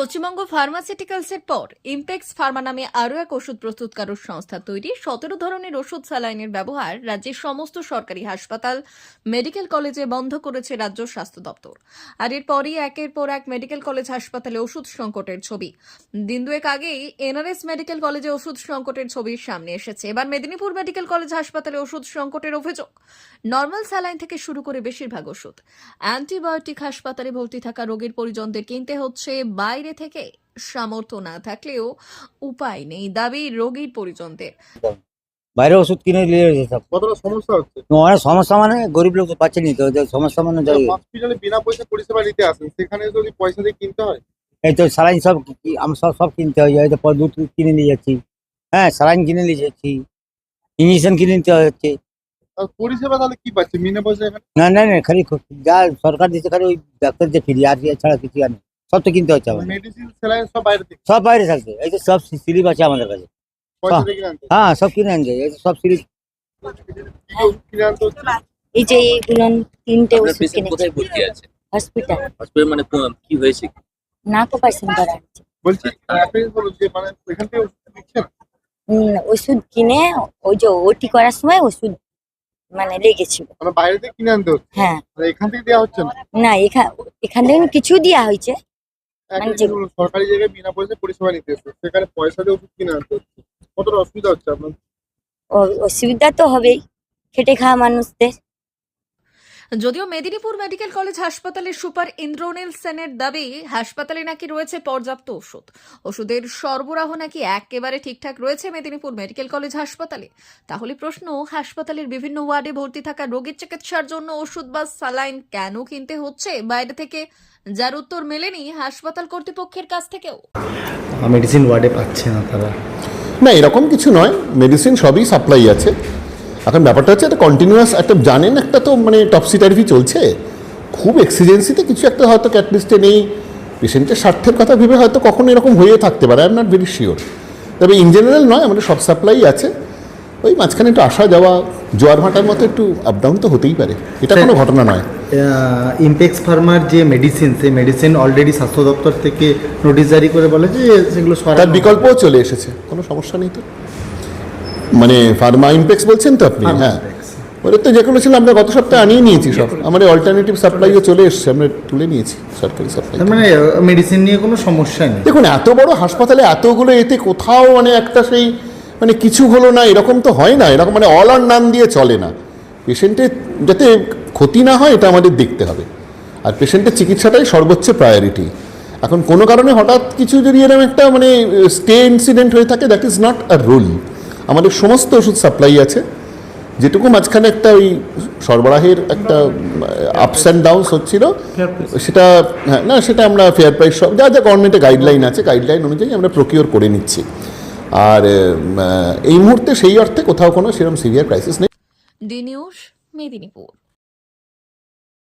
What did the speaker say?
পশ্চিমবঙ্গ ফার্মাসিউটিক্যালসের পর impex Pharma নামে আরও এক ওষুধ প্রস্তুতকারক সংস্থা তৈরি। সতেরো ধরনের ওষুধ স্যালাইনের ব্যবহার রাজ্যের সমস্ত সরকারি হাসপাতাল, মেডিকেল কলেজে বন্ধ করেছে রাজ্য স্বাস্থ্য দপ্তর। আর এরপরই একের পর এক মেডিকেল কলেজ হাসপাতালে ওষুধ সংকটের ছবি। দিন দুয়েক আগেই এনআরএস মেডিকেল কলেজে ওষুধ সংকটের ছবি সামনে এসেছে। এবার মেদিনীপুর মেডিকেল কলেজ হাসপাতালে ওষুধ সংকটের অভিযোগ। নর্মাল স্যালাইন থেকে শুরু করে বেশিরভাগ ওষুধ। অ্যান্টিবায়োটিক হাসপাতালে ভর্তি থাকা রোগীর পরিজনদের কিনতে হচ্ছে বাইরে থেকে সামর্থ্য না থাকলেও উপায় নেই দাবি রোগীর পরিজনদের। বাইরে ওষুধ কিনে নিয়ে এসে কতটা সমস্যা হচ্ছে? অনেক সমস্যা মানে গরিব লোক তো পাচ্ছে নি তো সমস্যা মানে যাই হসপিটালে বিনা পয়সা পরিষেবা নিতে আসেন সেখানে যদি পয়সা দিয়ে কিনতে হয়? এই তো স্যালাইন সব কি- আমি সব সব কিনতে হয় এই তো দুধ কিনে নিয়ে যাচ্ছি। হ্যাঁ স্যালাইন কিনে নিয়ে যাচ্ছি ইঞ্জেকশন কিনে নিতে হচ্ছে। পরিষেবা তাহলে কি পাচ্ছে? বিনা পয়সা না না না খালি যা সরকার দিচ্ছে খালি ওই ডাক্তার যে ফ্রি আর ছাড়া কিছু আর নেই। সব তো কিনতে হচ্ছে মেডিসিন সব বাইরে থেকে। সব বাইরে থাকছে। এই তো সব স্লিপ আছে আমাদের কাছে। পয়সা হ্যাঁ। দিয়ে কিনে আনতে। হ্যাঁ সব কিনে আনছে। এই তো সব স্লিপ। কি কি কিনে আনতে হচ্ছে এই যে এইগুলো তিনটে আপনার ওষুধ পেশেন্ট কিনেছি। কোথায় ভর্তি আছে? হসপিটাল। হসপিটাল মানে কো- কি হয়েছে? অপারেশন করা হচ্ছে বলছি যে মানে এখান থেকে ওষুধ দিচ্ছেন? উম, ওষুধ কিনে ওই যে ওটি করার সময় ওষুধ মানে লেগেছিল। মানে বাইরে থেকে কিনে আনতে হচ্ছে? হ্যাঁ। আর এখান থেকে দেওয়া হচ্ছে না? না এখান এখান থেকে কিছু দেওয়া হয়েছে একটা মানে জিনিস বলো, সরকারি জায়গায় বিনা পয়সা পরিষেবা নিতে এসছে। সেখানে পয়সা দিয়ে ওষুধ কিনে আনতে হচ্ছে। কতটা অসুবিধা হচ্ছে আপনার? অসুবিধা তো হবেই। খেটে খাওয়া মানুষদের। যদিও মেদিনীপুর মেডিকেল কলেজ হাসপাতালের সুপার ইন্দ্রনীল সেনের দাবি হাসপাতালে নাকি রয়েছে পর্যাপ্ত ওষুধ। ওষুধের সরবরাহ নাকি একেবারে ঠিকঠাক রয়েছে মেদিনীপুর মেডিকেল কলেজ হাসপাতালে? তাহলে প্রশ্ন হাসপাতালের বিভিন্ন ওয়ার্ডে ভর্তি থাকা রোগীর চিকিৎসার জন্য ওষুধ বা স্যালাইন কেন কিনতে হচ্ছে? বাইরে থেকে যার উত্তর মেলেনি হাসপাতাল কর্তৃপক্ষের কাছ থেকেও। মেডিসিন ওয়ার্ডে পাচ্ছে না তারা। না এরকম কিছু নয়। মেডিসিন সবই সাপ্লাই আছে। এখন ব্যাপারটা হচ্ছে একটা কন্টিনিউয়াস একটা জানেন একটা তো মানে টপসিটারিফি চলছে। খুব এক্সিজেন্সিতে কিছু একটা হয়তো ক্যাটলিস্টে নেই। পেশেন্টের স্বার্থের কথা ভেবে হয়তো কখনো এরকম হয়ে থাকতে পারে I am not very sure তবে ইন জেনারেল নয় আমাদের সব সাপ্লাই আছে। ওই মাঝখানে একটু আসা যাওয়া জোয়ার ভাটার মতো একটু আপ ডাউন তো হতেই পারে। এটা কোনো ঘটনা নয়। ইমপেক্স ফার্মার যে মেডিসিন সেই মেডিসিন অলরেডি স্বাস্থ্য দপ্তর থেকে নোটিশ জারি করে বলে যে সেগুলো তার বিকল্পও চলে এসেছে। কোনো সমস্যা নেই তো। মানে ফার্মা ইমপেক্স বলছেন তো আপনি? হ্যাঁ। ওদের তো যেগুলো ছিল আমরা গত সপ্তাহে আনিয়ে নিয়েছি সব। আমাদের অল্টারনেটিভ সাপ্লাইও চলে এসছে আমরা তুলে নিয়েছি সরকারি সাপ্লাই মানে মেডিসিন নিয়ে কোনো সমস্যা নেই। দেখুন এত বড় হাসপাতালে এতগুলো এতে কোথাও মানে একটা সেই মানে কিছু হলো না এরকম তো হয় না। এরকম মানে অল আর নাম দিয়ে চলে না। পেশেন্টের যাতে ক্ষতি না হয় এটা আমাদের দেখতে হবে। আর পেশেন্টের চিকিৎসাটাই সর্বোচ্চ প্রায়োরিটি এখন কোনো কারণে হঠাৎ কিছু যদি এরকম একটা মানে স্টে ইনসিডেন্ট হয়ে থাকে that is not a rule আমাদের সমস্ত ওষুধ সাপ্লাই আছে। যেটুকু মাঝখানে একটা ওই সরবরাহের একটা আপস অ্যান্ড ডাউনস হচ্ছিল। সেটা হ্যাঁ না সেটা আমরা ফেয়ার প্রাইস সব যা যা গভর্নমেন্টের গাইডলাইন আছে গাইডলাইন অনুযায়ী আমরা প্রকিওর করে নিচ্ছি। আর এই মুহূর্তে সেই অর্থে কোথাও কোনো সেরকম সিভিয়ার ক্রাইসিস নেই। D news Medinipur